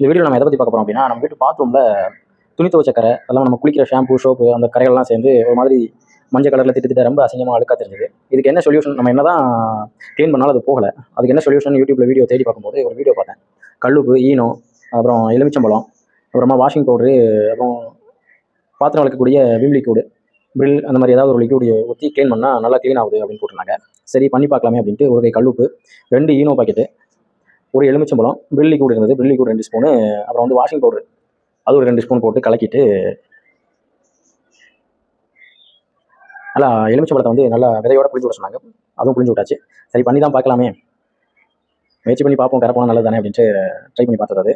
இந்த வீடியோ நம்ம எதை பற்றி பார்க்க போகிறோம் அப்படின்னா நம்ம வீட்டு பாத்ரூமில் துணி துவைச்ச கரை அதெல்லாம் நம்ம குளிக்கிற ஷாம்பு ஷோப்பு அந்த கரைகள்லாம் சேர்ந்து ஒரு மாதிரி மஞ்சள் கலரில் திட்டு திட்ட ரொம்ப அசிங்கமாக அழுக்காக தெரிஞ்சது. இதுக்கு என்ன சொல்யூஷன் நம்ம என்ன தான் க்ளீன் பண்ணாலும் அது போகலை. அதுக்கு என்ன சொல்யூஷன் யூடியூப்பில் வீடியோ தேடி பார்க்கும்போது ஒரு வீடியோ பார்த்தேன். கல்லுப்பு ஈனோ அப்புறம் எலுமிச்சம்பழம் அப்புறமா வாஷிங் பவுட்ரு அப்புறம் பாத்திரம் வளர்க்கக்கூடிய விம் லிக்யூடு பிரில் அந்த மாதிரி ஏதாவது ஒரு லிக்யூடு ஊற்றி க்ளீன் பண்ணால் நல்லா க்ளீன் ஆகுது அப்படின்னு போட்டிருந்தாங்க. சரி பண்ணி பார்க்கலாமே அப்படின்ட்டு ஒரு கை கல்லுப்பு ரெண்டு ஈனோ பாக்கெட்டு ஒரு எலுமிச்சம்பழம் பில்லி கூட இருந்தது. பில்லி கூட ரெண்டு ஸ்பூனு அப்புறம் வந்து வாஷிங் பவுடர் அது ஒரு ரெண்டு ஸ்பூன் போட்டு கலக்கிட்டு நல்லா எலுமிச்சம்பழத்தை வந்து நல்லா விதையோட புளிஞ்சு விட சொன்னாங்க. அதுவும் புளிஞ்சு விட்டாச்சு. சரி பண்ணி தான் பார்க்கலாமே. முயற்சி பண்ணி பார்ப்போம் கரை போனால் நல்லது தானே அப்படின்ட்டு ட்ரை பண்ணி பார்த்தது அது.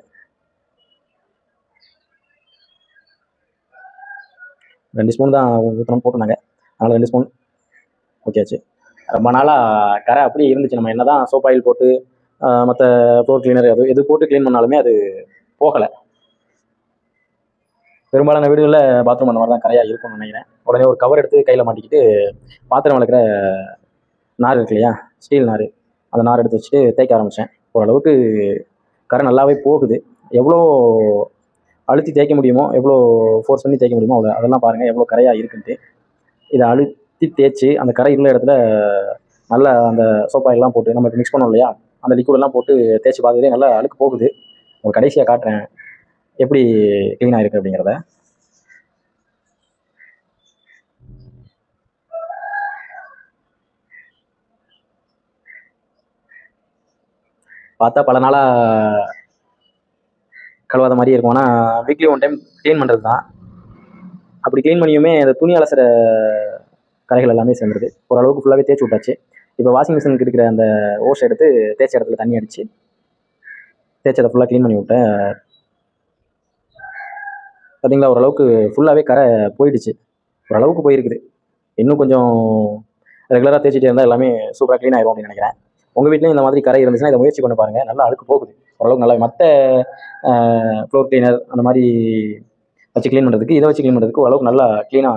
ரெண்டு ஸ்பூன் தான் ஊற்றணும் போட்டிருந்தாங்க. அதனால் ரெண்டு ஸ்பூன் ஊற்றியாச்சு ரொம்ப நாளாக கரை அப்படியே இருந்துச்சு. நம்ம என்ன தான் சோப் ஆயில் போட்டு மற்ற ஃப்ளோர் கிளீனர் அது எது போட்டு க்ளீன் பண்ணாலுமே அது போகலை. பெரும்பாலான வீடுகளில் பாத்ரூம் அந்த மாதிரி தான் கரையாக இருக்கும்னு நினைக்கிறேன். உடனே ஒரு கவர் எடுத்து கையில் மாட்டிக்கிட்டு பாத்திரம் வளர்க்குற நார் இருக்கு இல்லையா? ஸ்டீல் நார். அந்த நார் எடுத்து வச்சுட்டு தேய்க்க ஆரம்பித்தேன் ஓரளவுக்கு கரை நல்லாவே போகுது. எவ்வளோ அழுத்தி தேய்க்க முடியுமோ எவ்வளோ ஃபோர்ஸ் பண்ணி தேய்க்க முடியுமோ அவ்வளோ அதெல்லாம் பாருங்கள் எவ்வளோ கரையாக இருக்குன்ட்டு. இதை அழுத்தி தேய்ச்சி அந்த கரை உள்ள இடத்துல நல்லா அந்த சோப்பாயெல்லாம் போட்டு நம்ம மிக்ஸ் பண்ணோம் இல்லையா? அந்த லிக்விடெல்லாம் போட்டு தேய்ச்சி பார்த்ததே நல்லா அழுக்கு போகுது. உங்களுக்கு கடைசியாக காட்டுறேன். எப்படி க்ளீனாக இருக்குது அப்படிங்கிறத. பார்த்தா பல நாளாக கழுவாத மாதிரியே இருக்கும். ஆனால் வீக்லி ஒன் டைம் க்ளீன் பண்ணுறது தான். அப்படி க்ளீன் பண்ணியுமே அந்த துணி அலசுற கரைகள் எல்லாமே சேர்ந்துருது. ஓரளவுக்கு ஃபுல்லாகவே தேய்ச்சி விட்டாச்சு. இப்போ வாஷிங் மிஷினுக்கு இருக்கிற அந்த ஓஸ் எடுத்து தேய்ச்ச இடத்துல தண்ணி அடித்து தேய்ச்சி ஃபுல்லாக க்ளீன் பண்ணி விட்டேன். பார்த்தீங்களா ஓரளவுக்கு ஃபுல்லாகவே கரை போயிடுச்சு. ஓரளவுக்கு போயிருக்குது. இன்னும் கொஞ்சம் ரெகுலராக தேய்ச்சிட்டே இருந்தால் எல்லாமே சூப்பராக க்ளீன் ஆயிரும் அப்படின்னு நினைக்கிறேன். உங்கள் வீட்லேயும் இந்த மாதிரி கரை இருந்துச்சுன்னா இதை முயற்சி பண்ணி பாருங்கள் நல்லா அழுக்கு போகுது. ஓரளவுக்கு நல்லா மற்ற ஃப்ளோர் கிளீனர் அந்த மாதிரி வச்சு க்ளீன் பண்ணுறதுக்கு இதை வச்சு க்ளீன் பண்ணுறதுக்கு ஓரளவுக்கு நல்லா க்ளீனாக